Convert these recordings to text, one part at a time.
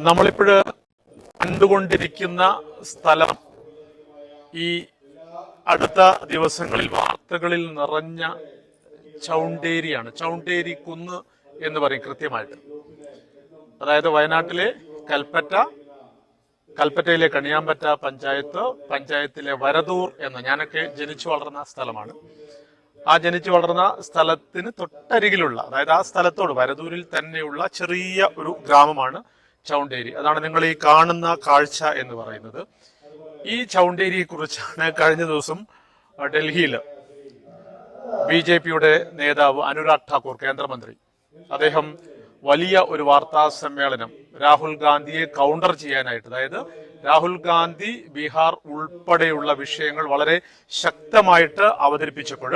നമ്മളിപ്പോഴ് കണ്ടുകൊണ്ടിരിക്കുന്ന സ്ഥലം ഈ അടുത്ത ദിവസങ്ങളിൽ വാർത്തകളിൽ നിറഞ്ഞ ചൗണ്ടേരിയാണ്. ചൗണ്ടേരി കുന്ന് എന്ന് പറയും കൃത്യമായിട്ട്. അതായത് വയനാട്ടിലെ കൽപ്പറ്റ കൽപ്പറ്റയിലെ കണിയാമ്പറ്റ പഞ്ചായത്ത് പഞ്ചായത്തിലെ വരദൂർ എന്ന ഞാനൊക്കെ ജനിച്ചു വളർന്ന സ്ഥലമാണ്. ആ ജനിച്ചു വളർന്ന സ്ഥലത്തിന് തൊട്ടരികിലുള്ള അതായത് ആ സ്ഥലത്തോട് വരദൂരിൽ തന്നെയുള്ള ചെറിയ ഒരു ഗ്രാമമാണ് ചൗണ്ടേരി. അതാണ് നിങ്ങൾ ഈ കാണുന്ന കാഴ്ച എന്ന് പറയുന്നത്. ഈ ചൗണ്ടേരിയെ കുറിച്ചാണ് കഴിഞ്ഞ ദിവസം ഡൽഹിയിൽ ബി ജെ പിയുടെ നേതാവ് അനുരാഗ് ഠാക്കൂർ കേന്ദ്രമന്ത്രി അദ്ദേഹം വലിയ ഒരു വാർത്താ സമ്മേളനം രാഹുൽ ഗാന്ധിയെ കൗണ്ടർ ചെയ്യാനായിട്ട് അതായത് രാഹുൽ ഗാന്ധി ബീഹാർ ഉൾപ്പെടെയുള്ള വിഷയങ്ങൾ വളരെ ശക്തമായിട്ട് അവതരിപ്പിച്ചപ്പോൾ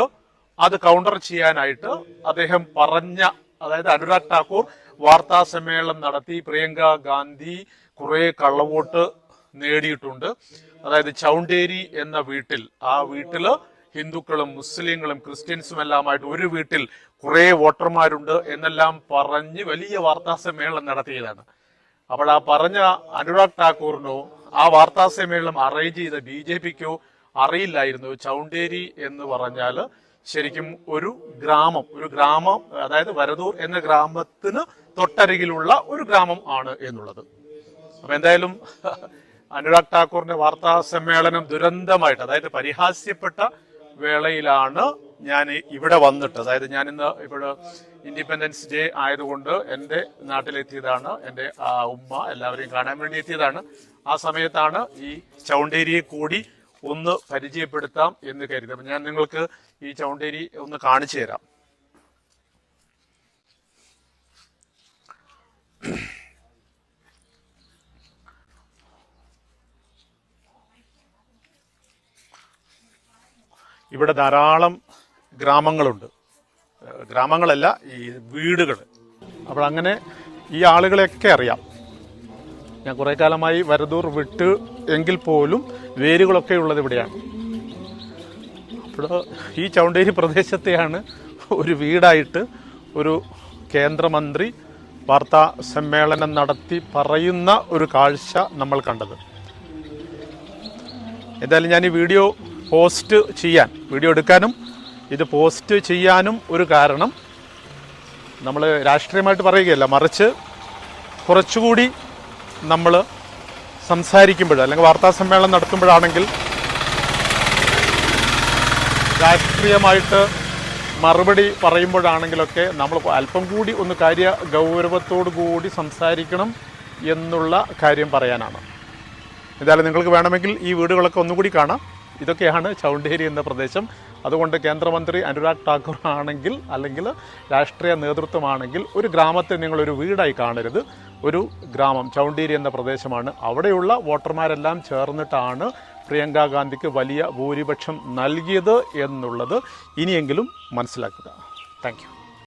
അത് കൗണ്ടർ ചെയ്യാനായിട്ട് അദ്ദേഹം പറഞ്ഞ അതായത് അനുരാഗ് ഠാക്കൂർ വാർത്താ സമ്മേളനം നടത്തി പ്രിയങ്ക ഗാന്ധി കുറെ കള്ളവോട്ട് നേടിയിട്ടുണ്ട്. അതായത് ചൗണ്ടേരി എന്ന വീട്ടിൽ ആ വീട്ടിൽ ഹിന്ദുക്കളും മുസ്ലിങ്ങളും ക്രിസ്ത്യൻസും എല്ലാമായിട്ട് ഒരു വീട്ടിൽ കുറെ വോട്ടർമാരുണ്ട് എന്നെല്ലാം പറഞ്ഞ് വലിയ വാർത്താ സമ്മേളനം നടത്തിയതാണ്. അപ്പോൾ ആ പറഞ്ഞ അനുരാഗ് ഠാക്കൂറിനോ ആ വാർത്താ സമ്മേളനം അറേഞ്ച് ചെയ്ത ബി ജെ പിക്കോ അറിയില്ലായിരുന്നു. ചൗണ്ടേരി എന്ന് പറഞ്ഞാൽ ശരിക്കും ഒരു ഗ്രാമം ഒരു ഗ്രാമം അതായത് വരദൂർ എന്ന ഗ്രാമത്തിന് തൊട്ടരികിലുള്ള ഒരു ഗ്രാമം ആണ് എന്നുള്ളത്. അപ്പൊ എന്തായാലും അനുരാഗ് ഠാക്കൂറിന്റെ വാർത്താ സമ്മേളനം ദുരന്തമായിട്ട് അതായത് പരിഹാസ്യപ്പെട്ട വേളയിലാണ് ഞാൻ ഇവിടെ വന്നിട്ട് അതായത് ഞാൻ ഇന്ന് ഇവിടെ ഇൻഡിപെൻഡൻസ് ഡേ ആയതുകൊണ്ട് എന്റെ നാട്ടിലെത്തിയതാണ് എന്റെ ഉമ്മ എല്ലാവരെയും കാണാൻ വേണ്ടി എത്തിയതാണ്. ആ സമയത്താണ് ഈ ചൗണ്ടേരിയെ കൂടി ഒന്ന് പരിചയപ്പെടുത്താം എന്ന് കരുതി. ഞാൻ നിങ്ങൾക്ക് ഈ ചൗണ്ടേരി ഒന്ന് കാണിച്ചു തരാം. ഇവിടെ ധാരാളം ഗ്രാമങ്ങളുണ്ട്. ഗ്രാമങ്ങളല്ല ഈ വീടുകൾ. അപ്പോൾ അങ്ങനെ ഈ ആളുകളെയൊക്കെ അറിയാം. ഞാൻ കുറേ കാലമായി വരദൂർ വിട്ട് എങ്കിൽ പോലും വേരുകളൊക്കെ ഉള്ളത് ഇവിടെയാണ്. അപ്പോൾ ഈ ചൗണ്ടേരി പ്രദേശത്തെയാണ് ഒരു വീടായിട്ട് ഒരു കേന്ദ്രമന്ത്രി വാർത്താ സമ്മേളനം നടത്തി പറയുന്ന ഒരു കാഴ്ച നമ്മൾ കണ്ടത്. എന്തായാലും ഞാൻ ഈ വീഡിയോ പോസ്റ്റ് ചെയ്യാൻ വീഡിയോ എടുക്കാനും ഇത് പോസ്റ്റ് ചെയ്യാനും ഒരു കാരണം നമ്മൾ രാഷ്ട്രീയമായിട്ട് പറയുകയല്ല മറിച്ച് കുറച്ചുകൂടി നമ്മൾ സംസാരിക്കുമ്പോൾ അല്ലെങ്കിൽ വാർത്താ സമ്മേളനം നടത്തുമ്പോഴാണെങ്കിൽ രാഷ്ട്രീയമായിട്ട് മറുപടി പറയുമ്പോഴാണെങ്കിലൊക്കെ നമ്മൾ അല്പം കൂടി ഒന്ന് കാര്യ ഗൗരവത്തോടു കൂടി സംസാരിക്കണം എന്നുള്ള കാര്യം പറയാനാണ്. എന്തായാലും നിങ്ങൾക്ക് വേണമെങ്കിൽ ഈ വീടുകളൊക്കെ ഒന്നുകൂടി കാണാം. ഇതൊക്കെയാണ് ചൗണ്ടേരി എന്ന പ്രദേശം. അതുകൊണ്ട് കേന്ദ്രമന്ത്രി അനുരാഗ് ഠാക്കൂർ ആണെങ്കിൽ അല്ലെങ്കിൽ രാഷ്ട്രീയ നേതൃത്വമാണെങ്കിൽ ഒരു ഗ്രാമത്തെ നിങ്ങളൊരു വീടായി കാണരുത്. ഒരു ഗ്രാമം ചൗണ്ടേരി എന്ന പ്രദേശമാണ്. അവിടെയുള്ള വോട്ടർമാരെല്ലാം ചേർന്നിട്ടാണ് പ്രിയങ്ക ഗാന്ധിക്ക് വലിയ ഭൂരിപക്ഷം നൽകിയത് എന്നുള്ളത് ഇനിയെങ്കിലും മനസ്സിലാക്കുക. താങ്ക്